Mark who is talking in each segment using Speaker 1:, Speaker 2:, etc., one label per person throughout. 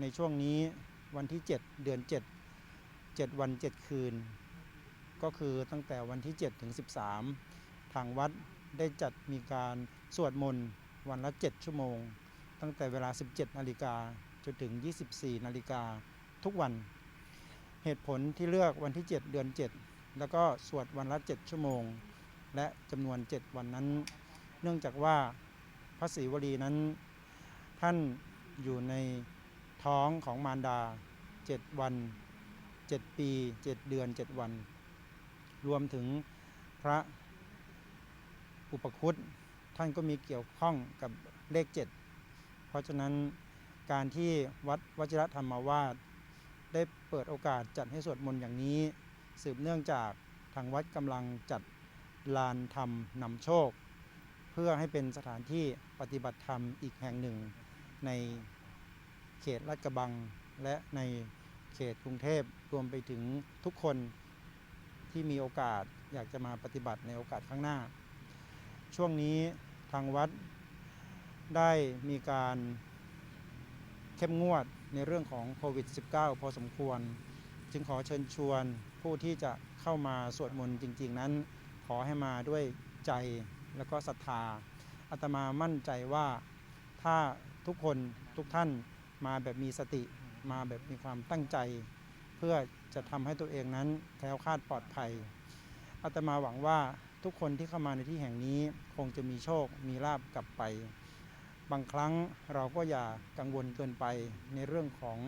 Speaker 1: ในช่วงนี้วันที่ 7 เดือน 7 7 วัน 7 คืน ก็คือตั้งแต่วันที่ 7 ถึง 13 ทางวัดได้จัดมีการสวดมนต์วันละ 7 ชั่วโมง ตั้งแต่เวลา 17 นาฬิกาจนถึง 24 นาฬิกาทุกวัน เหตุผลที่เลือกวันที่ 7 เดือน 7 แล้วก็สวดวันละ 7 ชั่วโมง และจำนวน 7 วันนั้น เนื่องจากว่าพระศรีวลีนั้นท่านอยู่ใน ท้องของมารดา 7 วัน 7 ปี 7 เดือน 7 วัน รวมถึงพระอุปคุตท่านก็มีเกี่ยวข้องกับเลข 7 เพราะฉะนั้นการที่วัดวชิรธรรมาวาสได้เปิดโอกาสจัดให้สวดมนต์อย่างนี้ สืบเนื่องจากทางวัดกำลังจัดลานธรรมนำโชค เพื่อให้เป็นสถานที่ปฏิบัติธรรมอีกแห่งหนึ่งใน เขตลาดกระบัง และในเขตกรุงเทพรวมไปถึงทุกคนที่มีโอกาสอยากจะมาปฏิบัติในโอกาสข้างหน้า ช่วงนี้ทางวัดได้มีการเข้มงวดในเรื่องของโควิด -19 พอสมควร จึงขอเชิญชวนผู้ที่จะเข้ามาสวดมนต์จริง ๆ นั้น ขอให้มาด้วยใจแล้วก็ศรัทธาอาตมามั่นใจว่าถ้าทุกคนทุกท่าน มาแบบมีสติมาแบบมีความตั้งใจ เพื่อจะทำให้ตัวเองนั้นแคล้วคลาดปลอดภัยอาตมาหวังว่าทุกคนที่เข้ามาในที่แห่งนี้คงจะมีโชค มีลาบกลับไป บางครั้งเราก็อย่ากังวลเกินไปในเรื่องของ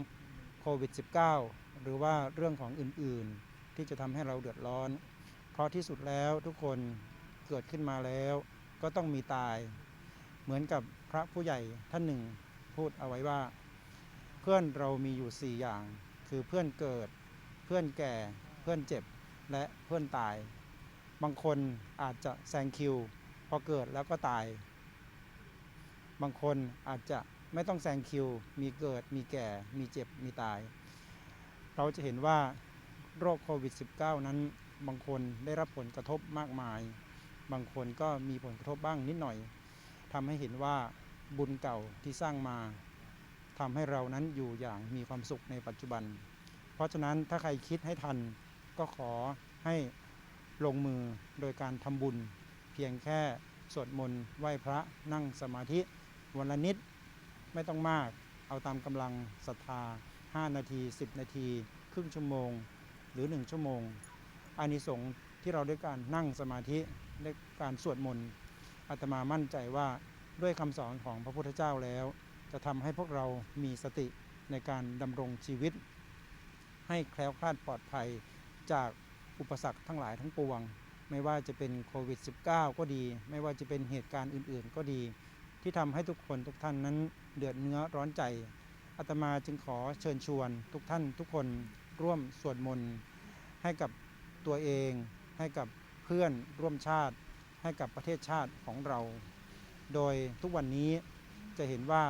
Speaker 1: โควิด -19 หรือว่าเรื่องของอื่นๆ ที่จะทำให้เราเดือดร้อน เพราะที่สุดแล้วทุกคนเกิดขึ้นมาแล้ว ก็ต้องมีตาย เหมือนกับพระผู้ใหญ่ท่านหนึ่งพูดเอาไว้ว่า เพื่อนเรามีอยู่ 4 อย่าง คือเพื่อนเกิด เพื่อนแก่ เพื่อนเจ็บ และเพื่อนตาย บางคนอาจจะแซงคิว พอเกิดแล้วก็ตาย บางคนอาจจะไม่ต้องแซงคิว มีเกิด มีแก่ มีเจ็บ มีตาย เราจะเห็นว่าโรคโควิด -19 นั้น บางคนได้รับผลกระทบมากมาย บางคนก็มีผลกระทบบ้างนิดหน่อยทำให้เห็นว่าบุญเก่าที่สร้างมา ทำให้เรานั้นอยู่อย่างมีความสุขในปัจจุบัน เพราะฉะนั้นถ้าใครคิดให้ทันก็ขอให้ลงมือโดยการทำบุญ เพียงแค่สวดมนต์ไหว้พระนั่งสมาธิวันละนิดไม่ต้องมาก เอาตามกำลังศรัทธา 5 นาที 10 นาที ครึ่งชั่วโมง หรือ 1 ชั่วโมงอานิสงส์ที่เราด้วยการนั่งสมาธิด้วยการสวดมนต์อาตมามั่นใจว่าด้วยคำสอนของพระพุทธเจ้าแล้ว จะทำให้พวกเรามีสติในการดำรงชีวิต ให้แคล้วคลาดปลอดภัยจากอุปสรรคทั้งหลายทั้งปวง ไม่ว่าจะเป็นโควิด -19 ก็ดี ไม่ว่าจะเป็นเหตุการณ์อื่น ๆ ก็ดี ที่ทำให้ทุกคนทุกท่านนั้นเดือดเนื้อร้อนใจอาตมาจึงขอเชิญชวนทุกท่านทุกคนร่วมสวดมนต์ให้กับตัวเอง ให้กับเพื่อนร่วมชาติ ให้กับประเทศชาติของเรา โดยทุกวันนี้จะเห็นว่า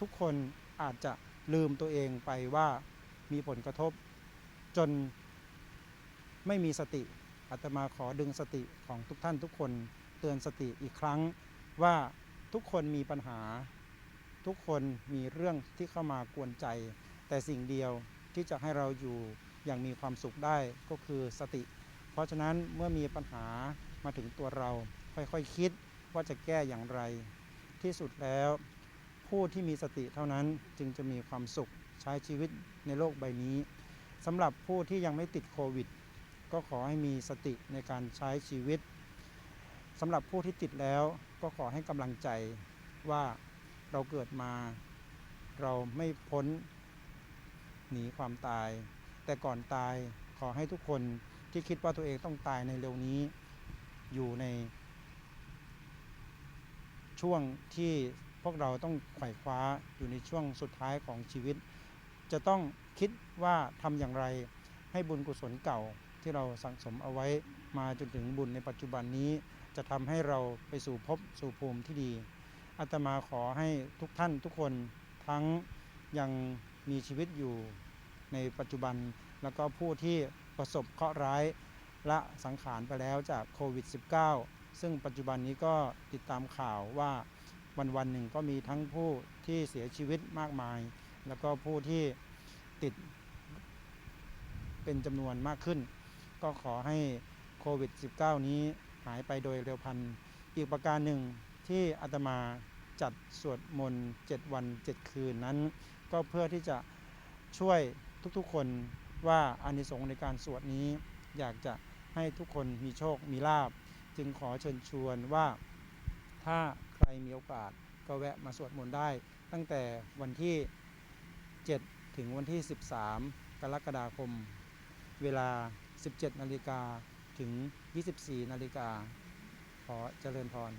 Speaker 1: ทุกคนอาจจะลืมตัวเองไปว่ามีผลกระทบ จนไม่มีสติอาตมาขอดึงสติของทุกท่านทุกคนเตือนสติอีกครั้งว่าทุกคนมีปัญหา ทุกคนมีเรื่องที่เข้ามากวนใจ แต่สิ่งเดียวที่จะให้เราอยู่อย่างมีความสุขได้ก็คือสติ เพราะฉะนั้นเมื่อมีปัญหามาถึงตัวเราค่อยๆคคิดว่าจะแก้อย่างไร ที่สุดแล้ว ผู้ที่มีสติเท่านั้นจึงจะมีความสุขใช้ชีวิตในโลกใบนี้สำหรับผู้ที่ยังไม่ติดโควิด ก็ขอให้มีสติในการใช้ชีวิตสำหรับผู้ที่ติดแล้วก็ขอให้กำลังใจว่าเราเกิดมา เราไม่พ้นหนีความตาย แต่ก่อนตายขอให้ทุกคนที่คิดว่าตัวเองต้องตายในเร็วนี้ อยู่ในช่วงที่ วกเราต้องไขว่คว้าอยู่ในช่วงสุดท้ายของชีวิต จะต้องคิดว่าทำอย่างไรให้บุญกุศลเก่าที่เราสั่งสมเอาไว้มาจนถึงบุญในปัจจุบันนี้ จะทำให้เราไปสู่ภพสู่ภูมิที่ดีอาตมาขอให้ทุกท่านทุกคนทั้งยังมีชีวิตอยู่ในปัจจุบันแล้วก็ผู้ที่ประสบเคราะห์ร้ายละสังขารไปแล้วจากโควิด -19 ซึ่งปัจจุบันนี้ก็ติดตามข่าวว่า วันวันหนึ่งก็มีทั้งผู้ที่เสียชีวิตมากมาย แล้วก็ผู้ที่ติดเป็นจำนวนมากขึ้น ก็ขอให้โควิด -19 นี้หายไปโดยเร็วพัน อีกประการหนึ่งที่อาตมาจัดสวดมนต์7วัน 7 คืนนั้น ก็เพื่อที่จะช่วยทุกๆคนว่าอานิสงส์ในการสวดนี้ อยากจะให้ทุกคนมีโชคมีลาบ จึงขอเชิญชวนว่าถ้า รมีโอกาสก็แวะมาสวดมนต์ได้ ตั้งแต่วันที่ 7 ถึงวันที่ 13 กรกฎาคม เวลา 17 นาฬิกาถึง 24 นาฬิกาขอเจริญพร